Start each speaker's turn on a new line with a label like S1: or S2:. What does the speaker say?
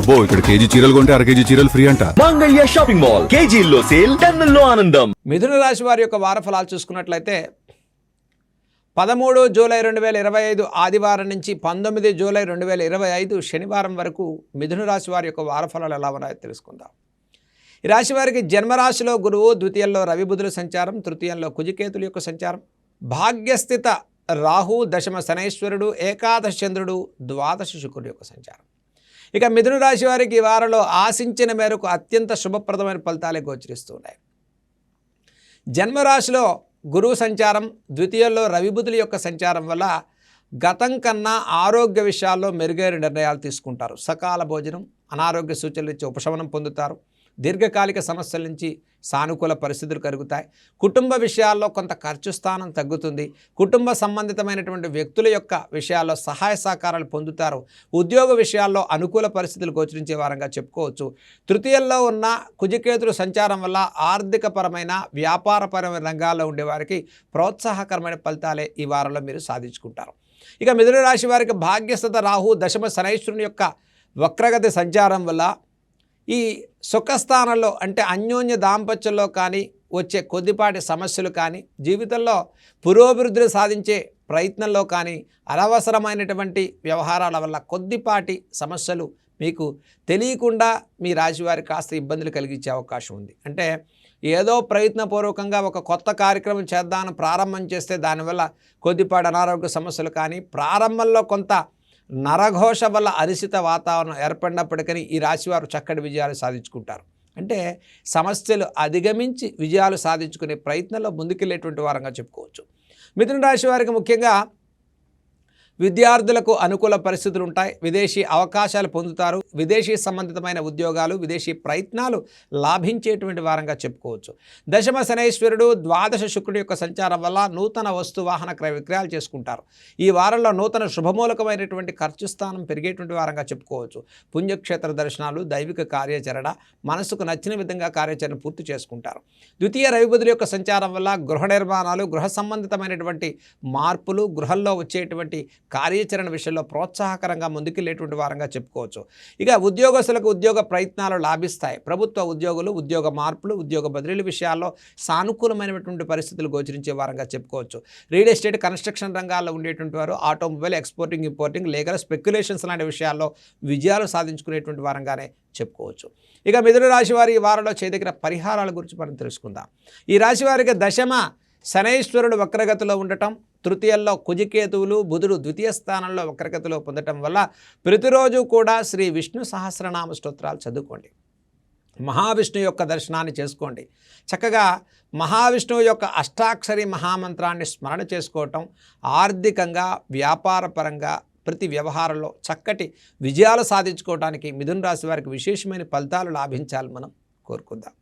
S1: అబ్బో ఇక్కడ కేజీ చీరలు కొంటే అర కేజీ చీరలు ఫ్రీ అంట.
S2: Mangalya shopping mall. కేజీల్లో సేల్ టన్నుల్లో ఆనందం.
S3: మిథున రాశి వారి యొక్క వార ఫలాలు చూసుకున్నట్లయితే పదమూడు జూలై రెండు వేల ఇరవై ఐదు ఆదివారం నుంచి పంతొమ్మిది జూలై రెండు వేల ఇరవై ఐదు శనివారం వరకు మిథున రాశి వారి యొక్క వార ఫలాలు ఎలా ఉన్నాయో తెలుసుకుందాం. ఈ రాశి వారికి జన్మరాశిలో గురువు ద్వితీయంలో రవి బుధుల సంచారం తృతీయంలో కుజికేతుల యొక్క సంచారం భాగ్యస్థిత రాహు దశమ శనైశ్వరుడు ఏకాదశ చంద్రుడు ద్వాదశ శుక్రుడు యొక్క సంచారం. ఇక మిథున రాశి వారికి ఈ వారంలో ఆశించిన మేరకు అత్యంత శుభప్రదమైన ఫలితాలే గోచరిస్తున్నాయి జన్మరాశిలో గురువు సంచారం ద్వితీయంలో రవిబుధుల యొక్క సంచారం వల్ల గతం కన్నా ఆరోగ్య విషయాల్లో మెరుగైన నిర్ణయాలు తీసుకుంటారు. సకాల భోజనం అనారోగ్య సూచనలు ఇచ్చి ఉపశమనం పొందుతారు. దీర్ఘకాలిక సమస్యల నుంచి సానుకూల పరిస్థితులు కలుగుతాయి. కుటుంబ విషయాల్లో కొంత ఖర్చు స్థానం తగ్గుతుంది. కుటుంబ సంబంధితమైనటువంటి వ్యక్తుల యొక్క విషయాల్లో సహాయ సహకారాలు పొందుతారు. ఉద్యోగ విషయాల్లో అనుకూల పరిస్థితులు గోచరించే వారంగా చెప్పుకోవచ్చు. తృతీయంలో ఉన్న కుజికేతుల సంచారం వల్ల ఆర్థికపరమైన వ్యాపారపరమైన రంగాల్లో ఉండేవారికి ప్రోత్సాహకరమైన ఫలితాలే ఈ వారంలో మీరు సాధించుకుంటారు. ఇక మిథున రాశి వారికి భాగ్యస్థత రాహు దశమ శనైశ్వరుని యొక్క వక్రగతి సంచారం వల్ల ఈ సుఖస్థానంలో అంటే అన్యోన్య దాంపత్యంలో కానీ వచ్చే కొద్దిపాటి సమస్యలు కానీ జీవితంలో పురోభివృద్ధిని సాధించే ప్రయత్నంలో కానీ అనవసరమైనటువంటి వ్యవహారాల వల్ల కొద్దిపాటి సమస్యలు మీకు తెలియకుండా మీ రాశివారి కాస్త ఇబ్బందులు కలిగించే అవకాశం ఉంది. అంటే ఏదో ప్రయత్నపూర్వకంగా ఒక కొత్త కార్యక్రమం చేద్దామని ప్రారంభం చేస్తే దానివల్ల కొద్దిపాటి అనారోగ్య సమస్యలు కానీ ప్రారంభంలో కొంత నరఘోష వల్ల అరిసిత వాతావరణం ఏర్పడినప్పటికీ ఈ రాశివారు చక్కటి విజయాలు సాధించుకుంటారు. అంటే సమస్యలు అధిగమించి విజయాలు సాధించుకునే ప్రయత్నంలో ముందుకెళ్ళేటువంటి వారంగా చెప్పుకోవచ్చు. మిథున రాశి వారికి ముఖ్యంగా విద్యార్థులకు అనుకూల పరిస్థితులు ఉంటాయి విదేశీ అవకాశాలు పొందుతారు. విదేశీ సంబంధితమైన ఉద్యోగాలు విదేశీ ప్రయత్నాలు లాభించేటువంటి వారంగా చెప్పుకోవచ్చు. దశమ శనైశ్వరుడు ద్వాదశ శుక్రుడి యొక్క సంచారం వల్ల నూతన వస్తు వాహన క్రయ విక్రయాలు చేసుకుంటారు. ఈ వారంలో నూతన శుభమూలకమైనటువంటి ఖర్చు స్థానం పెరిగేటువంటి వారంగా చెప్పుకోవచ్చు. పుణ్యక్షేత్ర దర్శనాలు దైవిక కార్యాచరణ మనసుకు నచ్చిన విధంగా కార్యాచరణ పూర్తి చేసుకుంటారు. ద్వితీయ రవిబుధుల యొక్క సంచారం వల్ల గృహ నిర్మాణాలు గృహ సంబంధితమైనటువంటి మార్పులు గృహంలో వచ్చేటువంటి కార్యాచరణ విషయంలో ప్రోత్సాహకరంగా ముందుకెళ్ళేటువంటి వారంగా చెప్పుకోవచ్చు. ఇక ఉద్యోగస్తులకు ఉద్యోగ ప్రయత్నాలు లాభిస్తాయి. ప్రభుత్వ ఉద్యోగులు ఉద్యోగ మార్పులు ఉద్యోగ బదిలీల విషయాల్లో సానుకూలమైనటువంటి పరిస్థితులు గోచరించే వారంగా చెప్పుకోవచ్చు. రియల్ ఎస్టేట్ కన్స్ట్రక్షన్ రంగాల్లో ఉండేటువంటి వారు automobile exporting importing legal speculations లాంటి విషయాల్లో విజయాలు సాధించుకునేటువంటి వారంగానే చెప్పుకోవచ్చు. ఇక మిథున రాశి వారి ఈ వారంలో చేదగిన పరిహారాల గురించి మనం తెలుసుకుందాం. ఈ రాశి వారికి దశమ శనైశ్వరుడు వక్రగతిలో ఉండటం తృతీయంలో కుజికేతువులు బుధుడు ద్వితీయ స్థానంలో వక్రగతిలో పొందటం వల్ల ప్రతిరోజు కూడా శ్రీ విష్ణు సహస్రనామ స్తోత్రాలు చదువుకోండి. మహావిష్ణువు యొక్క దర్శనాన్ని చేసుకోండి. చక్కగా మహావిష్ణువు యొక్క అష్టాక్షరి మహామంత్రాన్ని స్మరణ చేసుకోవటం ఆర్థికంగా వ్యాపారపరంగా ప్రతి వ్యవహారంలో చక్కటి విజయాలు సాధించుకోవడానికి మిథున రాశి వారికి విశేషమైన ఫలితాలు లాభించాలి మనం కోరుకుందాం.